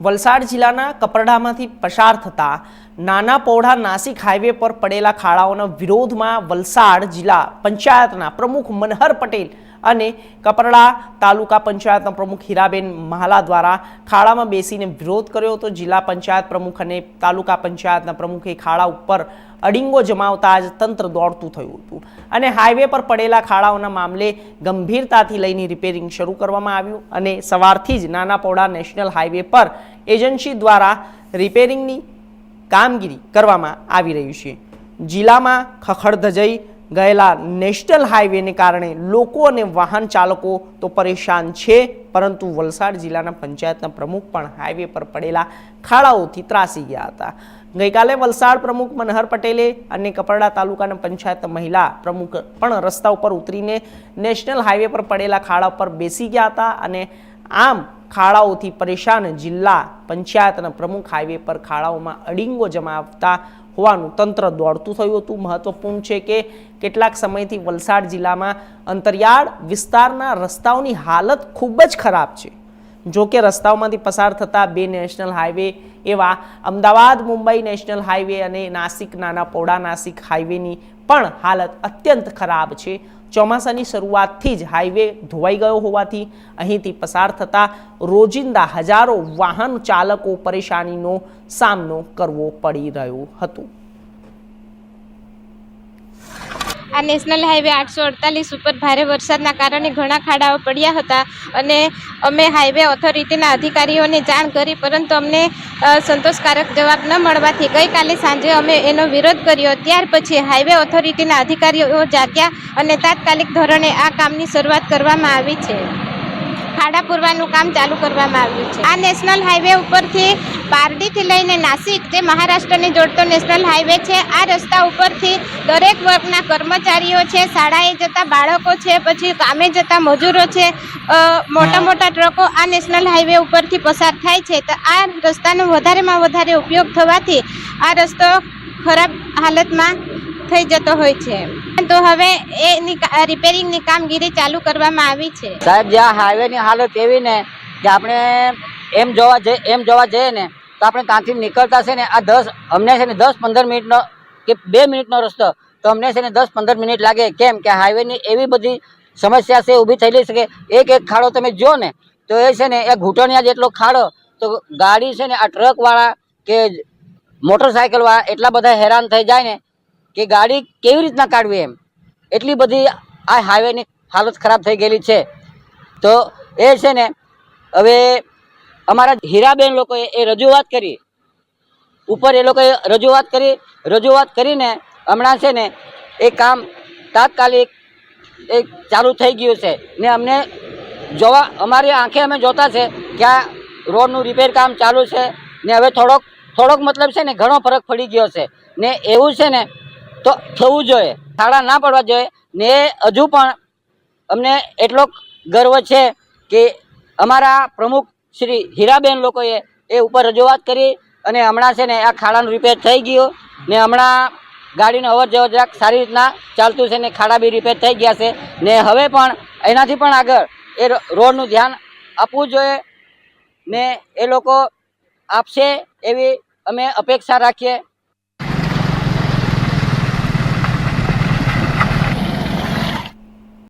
વલસાડ જિલ્લાના કપરડામાંથી પસાર થતા નાના પોઢા નાસિક હાઈવે પર પડેલા ખાડાઓના વિરોધમાં વલસાડ જિલ્લા પંચાયતના પ્રમુખ મનહર પટેલ અને કપરડા તાલુકા પંચાયતના પ્રમુખ હીરાબેન મહાલા દ્વારા ખાડામાં બેસીને વિરોધ કર્યો હતો. જિલ્લા પંચાયત પ્રમુખ અને તાલુકા પંચાયતના પ્રમુખે ખાડા ઉપર અડિંગો જમાવતા જ તંત્ર દોડતું થયું હતું. અને હાઈવે પર પડેલા ખાડાઓના મામલે ગંભીરતાથી લઈને રિપેરિંગ શરૂ કરવામાં આવ્યું અને સવારથી જ નાના પોડા નેશનલ હાઈવે પર એજન્સી દ્વારા રિપેરિંગની કામગીરી કરવામાં આવી રહી છે. જિલ્લામાં ખખડધજઈ ગયેલા નેશનલ હાઈવેને કારણે લોકો અને વાહન ચાલકો તો પરેશાન છે, પરંતુ વલસાડ જિલ્લાના પંચાયતના પ્રમુખ પણ હાઈવે પર પડેલા ખાડાઓથી ત્રાસી ગયા હતા. ગઈકાલે વલસાડ પ્રમુખ મનહર પટેલે અને કપરડા તાલુકાના પંચાયત મહિલા પ્રમુખ પણ રસ્તા ઉપર ઉતરીને નેશનલ હાઈવે પર પડેલા ખાડા પર બેસી ગયા હતા અને આમ ખાડાઓથી પરેશાન જિલ્લા પંચાયતના પ્રમુખ હાઈવે પર ખાડાઓમાં અડિંગો જમાવતા હોવાનું તંત્ર દોડતું થયું હતું. મહત્વપૂર્ણ છે કે કેટલાક સમયથી વલસાડ જિલ્લામાં અંતરિયાળ વિસ્તારના રસ્તાઓની હાલત ખૂબ જ ખરાબ છે. જો કે રસ્તાઓમાંથી પસાર થતા બે નેશનલ હાઈવે એવા અમદાવાદ, મુંબઈ નેશનલ હાઈવે અને નાસિક, નાના પોડા, નાસિક હાઈવેની પણ હાલત અત્યંત ખરાબ છે. ચોમાસાની શરૂઆતથી જ હાઈવે ધોવાઈ ગયો હોવાથી અહીંથી પસાર થતા રોજિંદા હજારો વાહન ચાલકો પરેશાનીનો સામનો કરવો પડી રહ્યો હતો. આ નેશનલ હાઈવે આઠસો અડતાલીસ ઉપર ભારે વરસાદના કારણે ઘણા ખાડાઓ પડ્યા હતા અને અમે હાઈવે ઓથોરિટીના અધિકારીઓને જાણ કરી, પરંતુ અમને સંતોષકારક જવાબ ન મળવાથી ગઈકાલે સાંજે અમે એનો વિરોધ કર્યો. ત્યાર પછી હાઈવે ઓથોરિટીના અધિકારીઓ જાગ્યા અને તાત્કાલિક ધોરણે આ કામની શરૂઆત કરવામાં આવી છે. ખાડા પૂરવાનું કામ ચાલુ કરવામાં આવ્યું છે. આ નેશનલ હાઈવે ઉપરથી પારડીથી લઈને નાસિક જે મહારાષ્ટ્રને જોડતો નેશનલ હાઈવે છે. આ રસ્તા ઉપરથી દરેક વર્ગના કર્મચારીઓ છે, શાળાએ જતા બાળકો છે, પછી કામે જતા મજૂરો છે મોટા મોટા ટ્રકો આ નેશનલ હાઈવે ઉપરથી પસાર થાય છે. તો આ રસ્તાનો વધારેમાં વધારે ઉપયોગ થવાથી આ રસ્તો ખરાબ હાલતમાં થઈ જતો હોય છે. તો હવે એની રિપેરિંગની કામગીરી ચાલુ કરવામાં આવી છે. સાહેબ જ્યાં હાઈવેની હાલત એવી ને કે આપણે એમ જોવા જઈએ એમ જોવા જઈએ ને, તો આપણે ત્યાંથી નીકળતા છે ને, આ દસ, અમને છે ને દસ પંદર મિનિટનો કે બે મિનિટનો રસ્તો, તો અમને છે ને દસ પંદર મિનિટ લાગે. કેમ કે હાઈવેની એવી બધી સમસ્યા છે, ઊભી થયેલી છે કે એક એક ખાડો તમે જો ને, તો એ છે ને, એ ઘૂંટણિયા જેટલો ખાડો, તો ગાડી છે ને, આ ટ્રકવાળા કે મોટરસાયકલવાળા એટલા બધા હેરાન થઈ જાય ને કે ગાડી કેવી રીતના કાઢવી એમ? એટલી બધી આ હાઈવેની હાલત ખરાબ થઈ ગયેલી છે. તો એ છે ને, હવે અમારા હીરાબેન લોકોએ એ રજૂઆત કરી. ઉપર એ લોકોએ રજૂઆત કરી. રજૂઆત કરીને હમણાં છે ને, એ કામ તાત્કાલિક એ ચાલુ થઈ ગયું છે. ને અમને જોવા, અમારી આંખે અમે જોતા છે કે આ રોડનું રિપેર કામ ચાલુ છે. ને હવે થોડોક થોડોક મતલબ છે ને, ઘણો ફરક પડી ગયો છે. ને એવું છે ને તો થવું જોઈએ. ખાડા ના પડવા જોઈએ. ને હજુ પણ અમને એટલો ગર્વ છે કે અમારા પ્રમુખ શ્રી હીરાબેન લોકોએ એ ઉપર રજૂઆત કરી અને હમણાં છે ને આ ખાડાનું રિપેર થઈ ગયું ને હમણાં ગાડીનો અવર જવર જરાક સારી રીતના ચાલતું છે ને ખાડા બી રિપેર થઈ ગયા છે. ને હવે પણ એનાથી પણ આગળ એ રોડનું ધ્યાન આપવું જોઈએ ને એ લોકો આપશે એવી અમે અપેક્ષા રાખીએ.